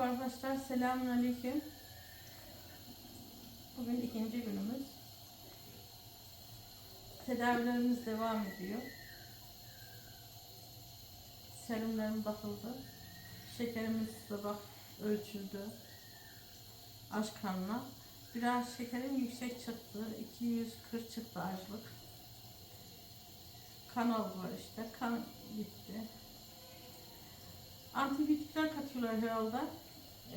Merhaba arkadaşlar, selamünaleyküm. Bugün ikinci günümüz. Tedavilerimiz devam ediyor. Serumlarım bakıldı. Şekerimiz sabah ölçüldü. Aç kanla. Biraz şekerim yüksek çıktı. 240 çıktı açlık. Kan var işte. Kan gitti. Antibiyotikler katıyorlar herhalde.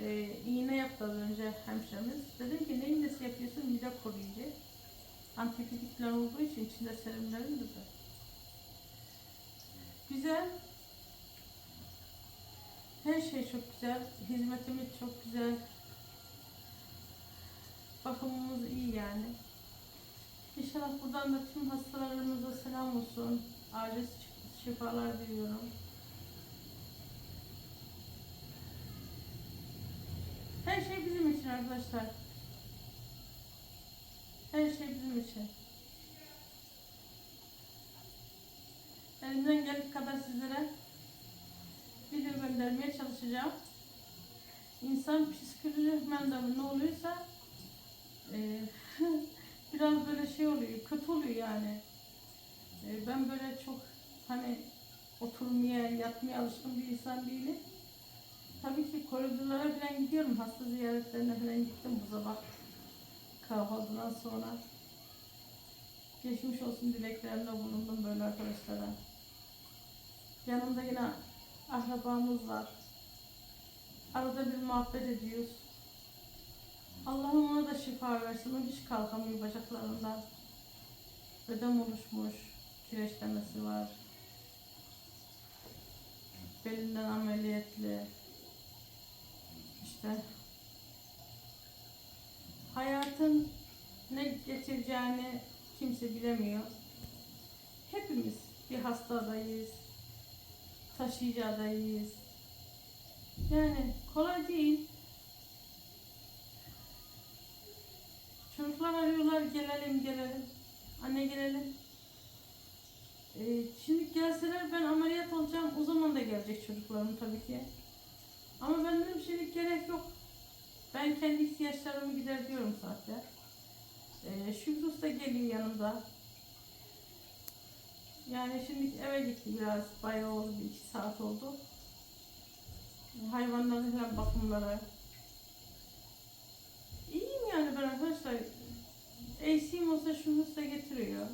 Ee, iğne yaptı az önce hemşiremiz. Dedim ki ne iğnesi yapıyorsun? Mide koruyucu. Antibiyotikler olduğu için içinde serumların dedi. Güzel. Her şey çok güzel. Hizmetimiz çok güzel. Bakımımız iyi yani. İnşallah buradan da tüm hastalarımıza selam olsun. Acil şifalar diliyorum. Her şey bizim için arkadaşlar. Her şey bizim için. Elimden geldiği kadar sizlere video göndermeye çalışacağım. İnsan psikolojik mendalı ne oluyorsa e, biraz böyle şey oluyor, kötü oluyor yani. E, ben böyle çok hani oturmaya, yatmaya alışkın bir insan değilim. Tabii ki koridorlara falan gidiyorum. Hasta ziyaretlerine falan gittim bu sabah. Kahvaltıdan sonra. Geçmiş olsun dileklerinde bulundum böyle arkadaşlara. Yanımda yine akrabamız var. Arada bir muhabbet ediyoruz. Allah'ım ona da şifa versin. O hiç kalkamıyor bacaklarından. Ödem oluşmuş. Kireçlemesi var. Belinden ameliyatlı. İşte hayatın ne getireceğini kimse bilemiyor. Hepimiz bir hasta adayız, taşıyıcı adayız. Yani kolay değil. Çocuklar arıyorlar gelelim gelelim. Anne gelelim. Ee, şimdi gelseler ben ameliyat olacağım o zaman da gelecek çocuklarım tabii ki. Ama ben dedim şimdilik gerek yok. Ben kendi ihtiyaçlarımı gideriyorum zaten. Ee, Şükrü Usta geliyor yanımda. Yani şimdi eve gitti biraz. Bayağı oldu. Bir iki saat oldu. Hayvanların falan bakımları. İyiyim yani ben arkadaşlar. Eksiğim olsa Şükrü Usta getiriyor.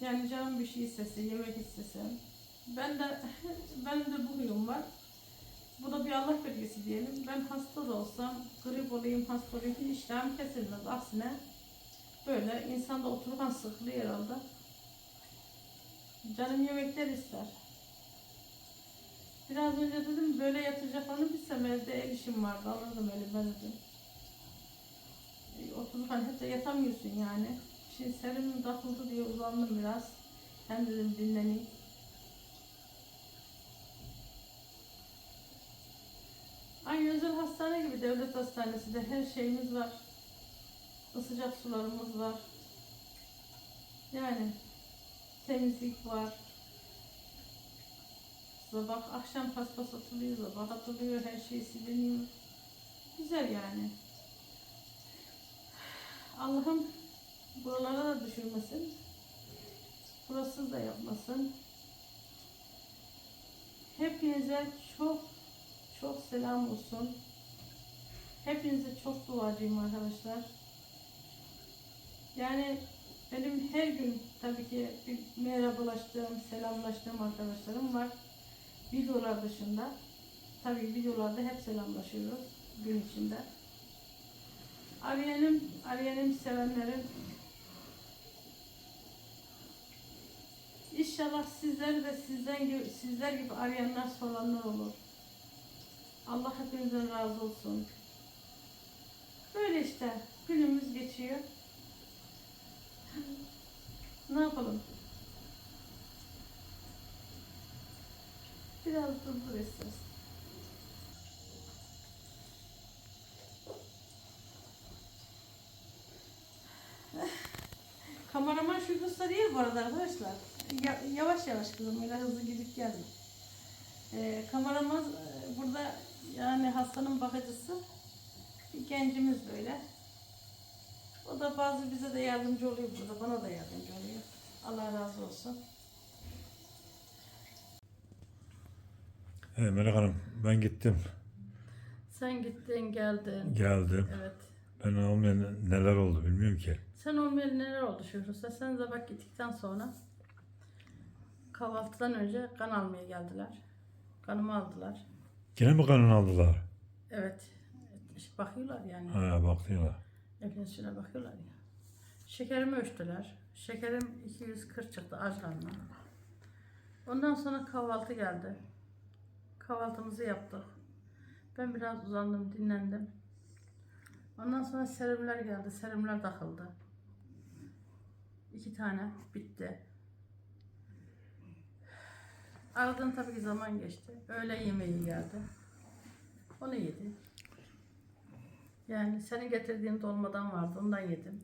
Yani canım bir şey istese, yemek istesem. Ben de ben de bu huyum var. Bu da bir Allah belgesi diyelim. Ben hasta da olsam, grip olayım, hasta olayım iştahım kesilmez. Aksine böyle insanda otururken sıkılıyor herhalde. Canım yemekler ister. Biraz önce dedim böyle yatacaklarını bilsem evde el işim vardı alırdım elime dedim. E, Otururken hep de yatamıyorsun yani. Şimdi serum takıldı diye uzandım biraz. Hem dedim dinleneyim. Özel hastane gibi devlet hastanesi de her şeyimiz var. Isıcak sularımız var. Yani temizlik var. Sabah akşam paspas atılıyor, sabah atılıyor, her şey siliniyor. Güzel yani. Allah'ım buralara da düşürmesin. Burasız da yapmasın. Hepinize çok çok selam olsun. Hepinize çok duacıyım arkadaşlar. Yani benim her gün tabii ki bir merhabalaştığım, selamlaştığım arkadaşlarım var. Videolar dışında. Tabii videolarda hep selamlaşıyoruz gün içinde. Arayanım, arayanım sevenlerim. İnşallah sizler de sizden gibi, sizler gibi arayanlar soranlar olur. Allah hepinizden razı olsun. Böyle işte günümüz geçiyor. Ne yapalım? Biraz durdur istersen. Kameraman şu usta değil bu arada arkadaşlar. Ya- yavaş yavaş kızım öyle hızlı gidip gelme. Ee, kameraman e, burada yani has, hastanın bakıcısı. Bir gencimiz böyle. O da bazı bize de yardımcı oluyor burada. Bana da yardımcı oluyor. Allah razı olsun. He, Melek Hanım ben gittim. Sen gittin geldin. Geldim. Evet. Ben olmayan neler oldu bilmiyorum ki. Sen olmayalı neler oldu Şükrü? Sen sabah gittikten sonra kahvaltıdan önce kan almaya geldiler. Kanımı aldılar. Yine mi kanını aldılar? Evet. İşte bakıyorlar yani. Ha baktılar. Enflasyona bakıyorlar ya. Şekerimi ölçtüler. Şekerim 240 çıktı karnına. Ondan sonra kahvaltı geldi. Kahvaltımızı yaptık. Ben biraz uzandım, dinlendim. Ondan sonra serumlar geldi. Serumlar takıldı. İki tane bitti. Aradan tabii ki zaman geçti. Öğle yemeği geldi. Onu yedi. Yani senin getirdiğin dolmadan vardı. Ondan yedim.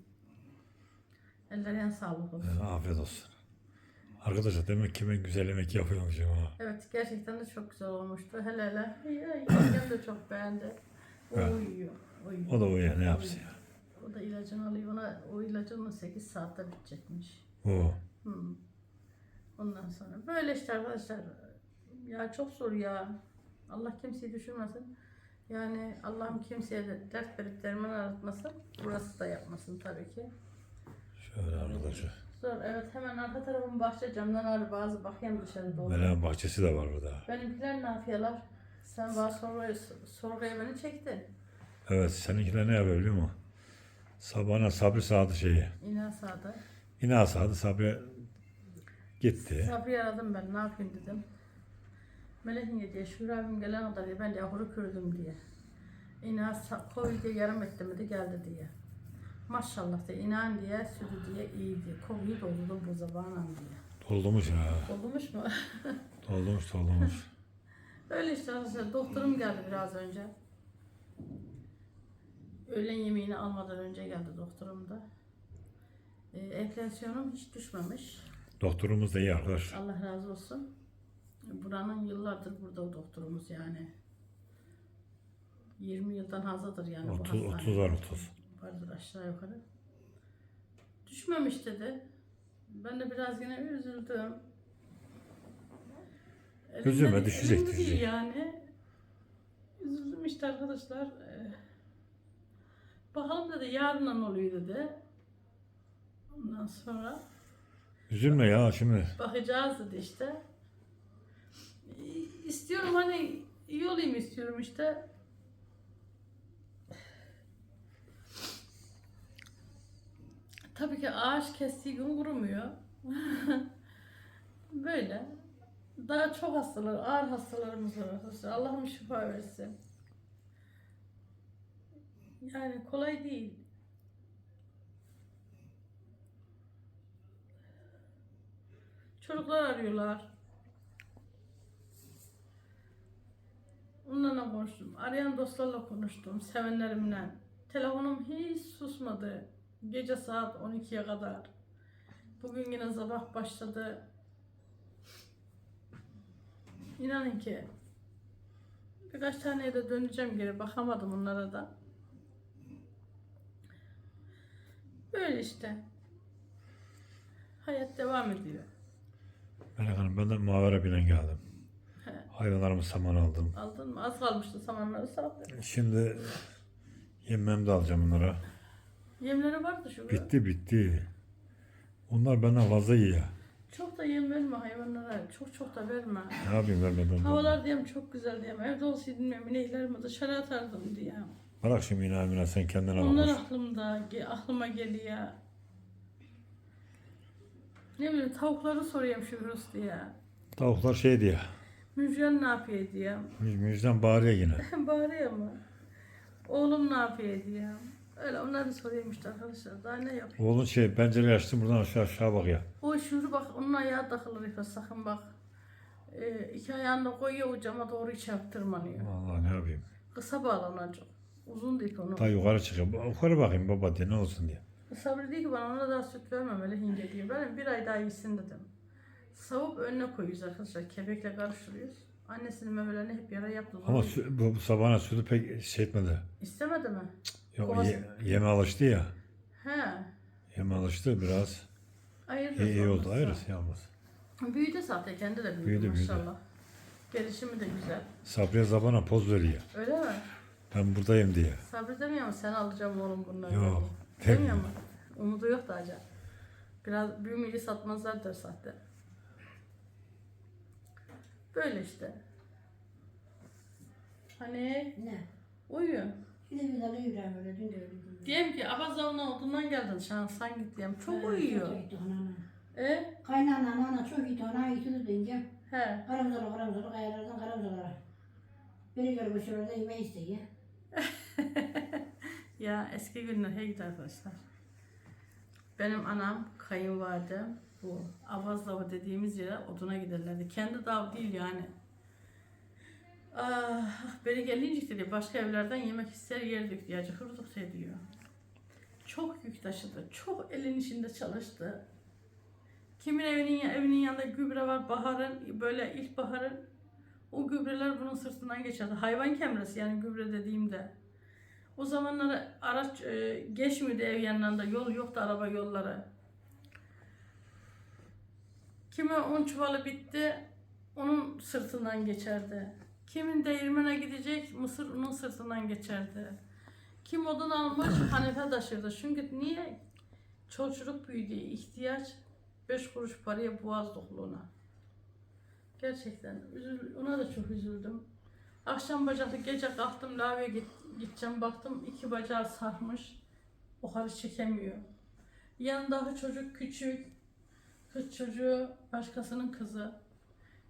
Ellerine sağlık olsun. Afiyet olsun. Arkadaşlar demek ki ben güzel yemek yapıyormuşum ha. Evet gerçekten de çok güzel olmuştu. Hele hele. Yengem de çok beğendi. O Evet. uyuyor. uyuyor. O da uyuyor ne yapsın ya. O da ilacını alıyor. Ona, o ilacı onun 8 saatte bitecekmiş. O. Hı. Ondan sonra böyle işte arkadaşlar. Ya çok zor ya. Allah kimseyi düşürmesin. Yani Allah'ım kimseye de dert verip derman aratmasın. Burası da yapmasın tabii ki. Şöyle arkadaşlar. Zor evet hemen arka tarafın bahçe camdan ağrı bazı bakayım dışarı doğru. Meleğin bahçesi de var burada. Benimkiler ne yapıyorlar? Sen bana sorguya, sorguya beni çektin. Evet seninkiler ne yapıyor biliyor musun? Sabahına Sabri sağdı şeyi. İnan sağda. Yine sağdı Sabri gitti. Sabri'yi aradım ben ne yapayım dedim. Melek niye diye Şura abim gelen kadar diye ben de yavru kürdüm diye. İnan diye yarım ettim de geldi diye. Maşallah diye inan diye sütü diye iyiydi. Kovuyu doldurdum bu zamanla diye. Doldurmuş ya. Doldurmuş mu? Doldurmuş doldurmuş. Öyle işte arkadaşlar. Doktorum geldi biraz önce. Öğlen yemeğini almadan önce geldi doktorum da. Ee, enflasyonum hiç düşmemiş. Doktorumuz da iyi arkadaş. Allah razı olsun. Buranın yıllardır burada doktorumuz yani. 20 yıldan fazladır yani bu 30, hastane. 30 var 30. Vardır aşağı yukarı. Düşmemiş dedi. Ben de biraz yine üzüldüm. Üzülme, düşecek, düşecek. Yani üzüldüm işte arkadaşlar. Ee, Bakalım dedi yarından oluyor dedi. Ondan sonra Üzülme ya şimdi. bakacağız dedi işte. İstiyorum hani iyi olayım istiyorum işte. Tabii ki ağaç kestiği gün kurumuyor. Böyle. Daha çok hastalar, ağır hastalarımız var arkadaşlar. Allah'ım şifa versin. Yani kolay değil. Çocuklar arıyorlar. Onlarla konuştum. Arayan dostlarla konuştum. Sevenlerimle. Telefonum hiç susmadı. Gece saat 12'ye kadar. Bugün yine sabah başladı. İnanın ki birkaç taneye de döneceğim geri. Bakamadım onlara da. Böyle işte. Hayat devam ediyor. Melek Hanım ben de Mavera binen geldim. Hayvanlarımı saman aldım. Aldın mı? Az kalmıştı samanları sağdı. Şimdi yemem de alacağım onlara. Yemleri vardı şu. Bitti bitti. Onlar benden fazla yiyor. Çok da yem verme hayvanlara. Çok çok da verme. Ne yapayım vermeden? Havalar diyem çok güzel diyem. Evde olsaydım ya ineklerimi dışarı atardım diyem. Bırak şimdi inanmına sen kendine Onlar bak. aklımda, ge- aklıma geliyor. Ne bileyim tavukları soruyorum şu virüs diye. Tavuklar şey diye. Müjgan ne yapıyor diyem. Mü- Müjden bağırıyor yine. Bağırıyor mu? Oğlum ne yapıyor diyem. Öyle onları soruyorum işte arkadaşlar. Daha ne yapayım? Oğlun şey pencereyi açtım buradan aşağı aşağı bakıyor. O şuru bak onun ayağı takılır ipe sakın bak. Ee, iki ayağını da koyuyor o cama doğru içeri tırmanıyor. Vallahi ne yapayım. Kısa bağlanacak. Uzun değil onu. Ta yukarı çıkıyor. Yukarı bakayım baba diye ne olsun diye. Sabri diyor ki bana ona daha süt vermemeli hinge diyor. Ben bir ay daha yesin dedim. Savup önüne koyuyoruz arkadaşlar. Kepekle karıştırıyoruz. Annesinin memelerini hep yara yaptı. Ama sü- bu, sabahına sütü pek şey etmedi. İstemedi mi? Yok Kovası- ye, yeme alıştı ya. He. Yeme alıştı biraz. Ayırırız. İyi, iyi oldu. olmazsa. Hayır yalnız. Büyüdü zaten kendi de büyüdü, Büyüdü, büyüdü. maşallah. Gelişimi de güzel. Sabriye zabana poz veriyor. Öyle mi? Ben buradayım diye. Sabredemiyor mu? Sen alacağım oğlum bunları. Yok, Demiyor mu? Umudu yok da acaba. Biraz büyümeyi satmazlar der zaten. Böyle işte. Hani Ne? uyuyor. Bir de bir tane yüreğim öyle dün de öyle dün de. Diyelim ki abazavuna olduğundan geldin şansan git diyeyim. Çok uyuyor. E? Kaynana anana çok iyi ana iyi diyeceğim. He. Karamzalı karamzalı kayalardan karamzalara. Biri görmüş orada yemeği istiyor. Ya eski günler hey gidi arkadaşlar. Benim anam, kayınvalidem bu Avazlava dediğimiz yere oduna giderlerdi. Kendi dav değil yani. Ah, beri gelince dedi başka evlerden yemek ister yerdik diye acıkırdık şey diyor. Çok yük taşıdı. Çok elin içinde çalıştı. Kimin evinin evinin yanında gübre var baharın böyle ilkbaharın o gübreler bunun sırtından geçerdi. Hayvan kemresi yani gübre dediğimde. O zamanlar araç e, geçmiyordu ev yanlarında. Yol yoktu araba yolları. Kime un çuvalı bitti onun sırtından geçerdi. Kimin değirmene gidecek mısır onun sırtından geçerdi. Kim odun almış hanefe taşırdı. Çünkü niye? Çocuk büyüdü ihtiyaç beş kuruş paraya boğaz dokluğuna. Gerçekten üzül, ona da çok üzüldüm. Akşam bacaklı gece kalktım lavaboya git, gideceğim baktım iki bacağı sarmış. Buharı çekemiyor. Yanındaki çocuk küçük. Kız çocuğu başkasının kızı.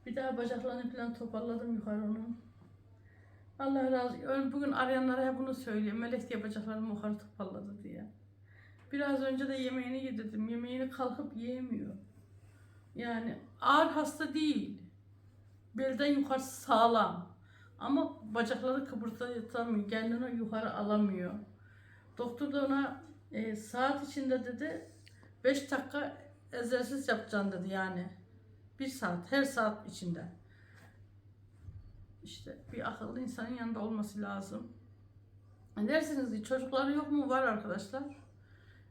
Bir daha bacaklarını falan toparladım yukarı onun. Allah razı olsun. Bugün arayanlara hep bunu söylüyor. Melek diye bacaklarını yukarı toparladı diye. Biraz önce de yemeğini yedirdim. Yemeğini kalkıp yiyemiyor. Yani ağır hasta değil. Belden yukarısı sağlam. Ama bacakları kıpırdatamıyor. Kendini yukarı alamıyor. Doktor da ona e, saat içinde dedi 5 dakika egzersiz yapacaksın dedi yani. Bir saat, her saat içinde. İşte bir akıllı insanın yanında olması lazım. Dersiniz ki çocukları yok mu? Var arkadaşlar.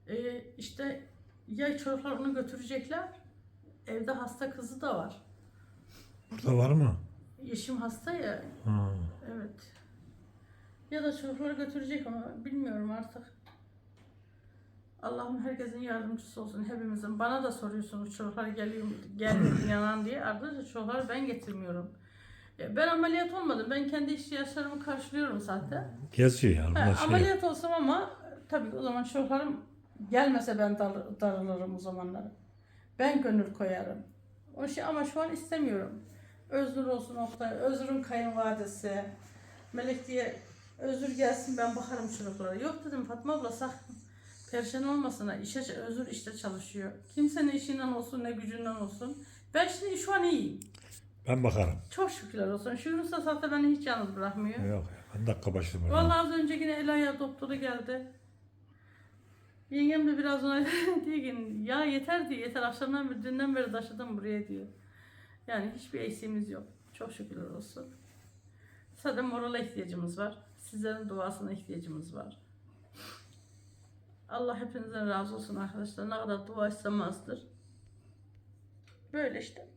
E, işte ya çocuklar onu götürecekler. Evde hasta kızı da var. Burada var mı? Yeşim hasta ya. Ha. Evet. Ya da çocukları götürecek onu bilmiyorum artık. Allah'ım herkesin yardımcısı olsun hepimizin. Bana da soruyorsunuz çocuklar geliyor mu, gelmiyor mu yanan diye. Arkadaşlar çocukları ben getirmiyorum. Ya Ben ameliyat olmadım. Ben kendi ihtiyaçlarımı karşılıyorum zaten. Geziyor yani. Ha, şey ameliyat olsam ama tabii o zaman çocuklarım gelmese ben dar- darılırım o zamanları. Ben gönül koyarım. O şey ama şu an istemiyorum. Özgür olsun Oktay. Özgür'ün kayınvalidesi. Melek diye Özgür gelsin ben bakarım çocuklara. Yok dedim Fatma abla sakın. Perişan olmasına. İşe, Özgür işte çalışıyor. Kimsenin işinden olsun ne gücünden olsun. Ben şimdi şu an iyiyim. Ben bakarım. Çok şükürler olsun. Şükür usta zaten beni hiç yalnız bırakmıyor. Yok ya. Ben dakika başladım. Vallahi az önce yine Elaya doktoru geldi. Yengem de biraz ona diyor ki ya yeter diyor yeter akşamdan beri dünden beri taşıdım buraya diyor. Yani hiçbir eksiğimiz yok. Çok şükürler olsun. Sadece morala ihtiyacımız var. Sizlerin duasına ihtiyacımız var. Allah hepinizden razı olsun arkadaşlar. Ne kadar dua istemezdir. Böyle işte.